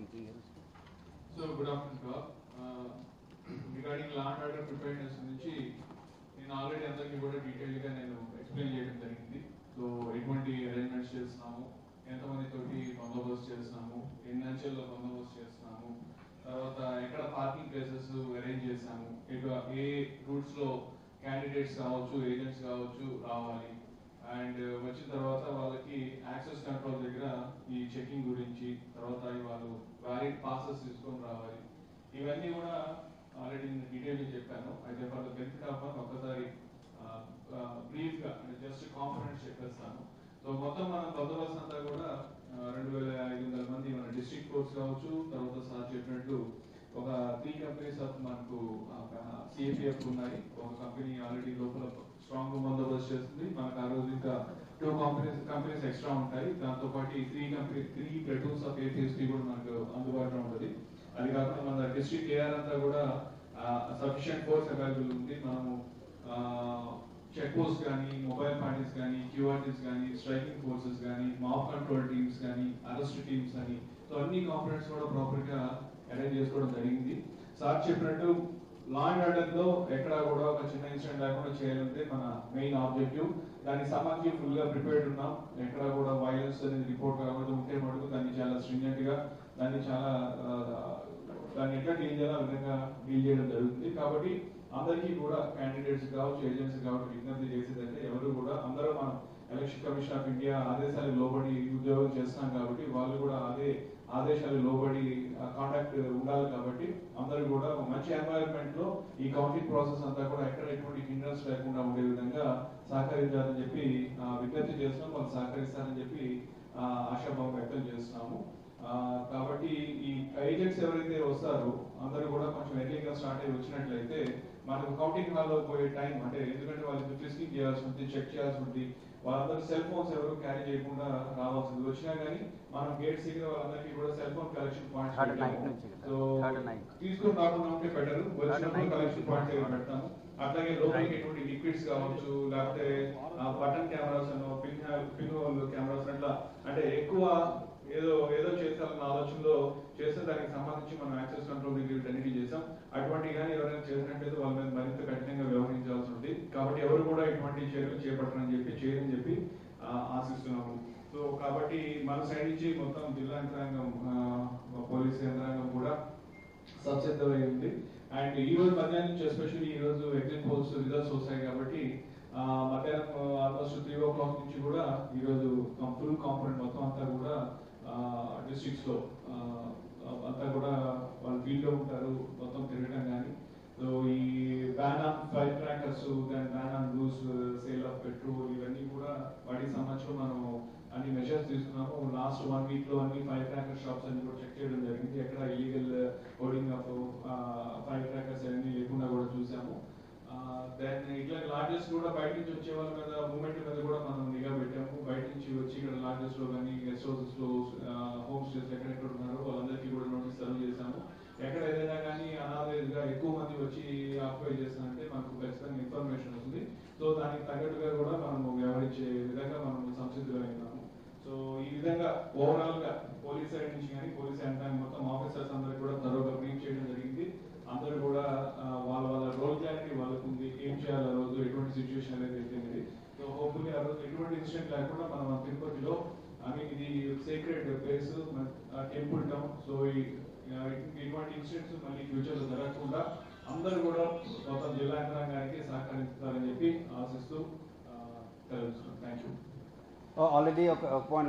So good afternoon Bob regarding law order preparedness నుంచి నేను already అందరికీ కూడా డీటెయిల్గా నేను ఎక్స్ప్లెయిన్ చేయడం జరిగింది. సో ఎటువంటి అరేంజ్మెంట్స్ చేస్తున్నాము? ఎంతమంది తోటి బందోబస్తు చేస్తున్నాము? ఎన్ని అంచెల్లో బందోబస్తు చేస్తున్నాము? తర్వాత ఎక్కడ పార్కింగ్ ప్లేసెస్ అరేంజ్ చేస్తాము ఇక ఏ రూట్స్లో క్యాండిడేట్స్ కావచ్చు ఏజెంట్స్ కావచ్చు రావాలి? అండ్ వచ్చిన తర్వాత వాళ్ళకి యాక్సెస్ కంట్రోల్ దగ్గర ఈ చెకింగ్ గురించి తర్వాత వాళ్ళు వ్యాలిడ్ పాసెస్ తీసుకొని రావాలి. ఇవన్నీ కూడా ఆల్రెడీ నేను డీటెయిల్ చెప్పాను. అయితే వాళ్ళ బెనిఫిట్ ఆఫ్ ఒక్కసారి బ్రీఫ్గా అంటే జస్ట్ కాంపనెంట్స్ చెప్పేస్తాను. సో మొత్తం మన బందోబస్తు అంతా కూడా రెండు వేల ఐదు వందల మంది మన డిస్ట్రిక్ట్ కోర్స్ కావచ్చు తర్వాత సార్ చెప్పినట్టు ఒక త్రీ కంపెనీస్ ఆఫ్ మనకు సిఎఫ్ఎఫ్ ఉన్నాయి. ఒక కంపెనీ ఆల్రెడీ లోపల స్ట్రాంగ్ బందోబస్తు చేస్తుంది మనకు ఆ రోజు ఇంకా టూ కంపెనీస్ కంపెనీస్ ఎక్స్ట్రా ఉంటాయి. దాంతో పాటు ఈ three company three platoons of APST కూడా మనకు అందుబాటులో ఉంటుంది. అది కాకుండా మన డిస్ట్రిక్ట్ ఏఆర్ అంతా కూడా సఫిషియంట్ ఫోర్స్ అవైలబుల్ ఉంది. మనము చెక్ పోస్ట్ కానీ మొబైల్ పార్టీస్ కానీ క్యూఆర్టీస్ కానీ స్ట్రైకింగ్ ఫోర్సెస్ కానీ మాప్ కంట్రోల్ టీమ్స్ కానీ అరెస్ట్ టీమ్స్ అని. సో అన్ని కాంపనెంట్స్ కూడా ప్రాపర్గా అరేంజ్ చేసుకోవడం జరిగింది. సార్ చెప్పినట్టు లా అండ్ ఆర్డర్లో ఎక్కడ కూడా ఒక చిన్న ఇన్సిడెంట్ లేకుండా చేయాలంటే మన మెయిన్ ఆబ్జెక్టివ్ దానికి సంబంధించి ఫుల్గా ప్రిపేర్డ్ ఉన్నాం. ఎక్కడ కూడా వైలెన్స్ అనేది రిపోర్ట్ కాకుండా ఉంటే మటుకు దాన్ని చాలా స్ట్రింజెంట్గా దాన్ని చాలా దాన్ని ఎట్లా డీల్ చేయాలో ఆ విధంగా డీల్ చేయడం జరుగుతుంది. కాబట్టి అందరికీ కూడా క్యాండిడేట్స్ కావచ్చు ఏజెంట్స్ కావచ్చు విజ్ఞప్తి చేసేదంటే ఎవరు కూడా అందరూ మనం ఎలక్షన్ కమిషన్ ఆఫ్ ఇండియా ఆదేశాలు లోబడి ఉద్యోగం చేస్తున్నాం కాబట్టి వాళ్ళు కూడా అదే ఆదేశాలు లోబడి కాంటాక్ట్ ఉండాలి కాబట్టి అందరూ కూడా మంచి ఎన్వైరన్మెంట్లో ఈ కౌంటింగ్ ప్రాసెస్ అంతా కూడా ఎక్కడ ఎటువంటి హిండ్రన్స్ లేకుండా ఉండే విధంగా సహకరించాలని చెప్పి విజ్ఞప్తి చేస్తున్నాం. వాళ్ళు సహకరిస్తారని చెప్పి ఆశాభావం వ్యక్తం చేస్తున్నాము. కాబట్టి ఈ ఏజెంట్స్ ఎవరైతే వస్తారో అందరూ కూడా కొంచెం ఎర్లీగా స్టార్ట్ అయ్యి వచ్చినట్లయితే మనకు కౌంటింగ్ హాల్లో పోయే టైం అంటే ఎందుకంటే వాళ్ళకి ఫ్రిస్కింగ్ చేయాల్సి ఉంటుంది చెక్ చేయాల్సి ఉంటుంది వాళ్ళందరూ సెల్ ఫోన్స్ ఎవరు క్యారీ చేయకుండా రావాల్సింది వచ్చినా కానీ మనం గేట్ దగ్గర వాళ్ళందరికీ కూడా సెల్ ఫోన్ కలెక్షన్ పాయింట్స్ కదా. సో. తీసుకుని రాకుండా ఉంటే బెటర్ వచ్చినప్పుడు కలెక్షన్. పాయింట్స్ దగ్గర పెడతాము అట్లాగే లోపలికి ఎటువంటి లిక్విడ్స్ కావచ్చు లేకపోతే బటన్ కెమెరాస్ అను పిన్ పిన్ కెమెరాస్ అట్లా అంటే ఎక్కువ ఏదో ఏదో దానికి సంబంధించి మనం యాక్సెస్ కంట్రోల్ దగ్గర తనిఖీ చేసాం అటువంటి కానీ ఎవరైనా చేసినట్లయితే వాళ్ళ మీద మరింత కఠినంగా వ్యవహరించాల్సి ఉంది కాబట్టి ఎవరు కూడా ఇటువంటి చర్యలు చేపట్టరని చెప్పి చేయని చెప్పి ఆశిస్తున్నాము. సో కాబట్టి మన సైడ్ నుంచి మొత్తం జిల్లా యంత్రాంగం పోలీస్ యంత్రాంగం కూడా సబ్సిద్ధమై ఉంది అండ్ ఈ రోజు మధ్యాహ్నం నుంచి ఎస్పెషల్లీ ఈ రోజు ఎగ్జిట్ పోల్స్ రిజల్ట్స్ వస్తాయి కాబట్టి మధ్యాహ్నం ఆల్మోస్ట్ త్రీ ఓ క్లాక్ నుంచి కూడా ఈ రోజు ఫుల్ కాంపౌండ్ మొత్తం అంతా కూడా డిస్ట్రిక్ట్స్లో అంతా కూడా వాళ్ళు ఫీల్డ్లో ఉంటారు మొత్తం తిరగడం కానీ. సో ఈ బ్యాన్ ఆన్ ఫైర్ క్రాకర్స్ దాని ban on loose sale of petrol ఇవన్నీ కూడా వాటికి సంబంధించి మనం అన్ని మెజర్స్ తీసుకున్నాము. లాస్ట్ వన్ వీక్లో అన్ని ఫైర్ క్రాకర్ షాప్స్ అన్ని కూడా చెక్ చేయడం జరిగింది. ఎక్కడ illegal hoarding of fire crackers అన్ని లేకుండా కూడా చూసాము. దెన్ ఇట్లా లాడ్జెస్ కూడా బయట నుంచి వచ్చే వాళ్ళ మీద మూమెంట్ మీద కూడా మనం నిఘా పెట్టాము. బయట నుంచి వచ్చి ఇక్కడ లాడ్జెస్లో కానీ గెస్ట్ హౌసెస్లో హోమ్ స్టేస్ ఎక్కడెక్కడ ఉన్నారో వాళ్ళందరికీ కూడా నోటీస్ సర్వ్ చేశాము ఎక్కడ ఏదైనా కానీ అనాథరైజ్గా ఎక్కువ మంది వచ్చి ఆక్యుపై చేస్తారంటే మనకు ఖచ్చితంగా ఇన్ఫర్మేషన్ ఉంది సో దానికి తగ్గట్టుగా కూడా మనం వ్యవహరించే విధంగా మనం సంసిద్ధులైనాము సో ఈ విధంగా ఓవరాల్గా పోలీస్ సైడ్ నుంచి కానీ పోలీస్ యంత్రాంగం మొత్తం ఆఫీసర్స్ అందరికి కూడా తరోగా బ్రీఫ్ చేయడం జరిగింది. అందరూ కూడా వాళ్ళ వాళ్ళ రోల్ క్లారిటీ వాళ్ళకు ఉంది. ఏం చేయాలి ఆ రోజు? ఎటువంటి సిచ్యువేషన్ అనేది అయిపోయింది. సో హోప్ఫుల్లీ ఆ రోజు ఎటువంటి ఇన్సిడెంట్ లేకుండా మనం తిరుపతిలో ఐ మీన్ ఇది secret place temple town so ఈ ఇటువంటి ఇన్సిడెంట్స్ మళ్ళీ ఫ్యూచర్లో జరగకుండా అందరూ కూడా మొత్తం జిల్లా యంత్రాంగానికి సహకరిస్తారని చెప్పి ఆశిస్తూ తెలుస్తున్నాం థ్యాంక్ యూ ఆల్రెడీ ఒక పాయింట్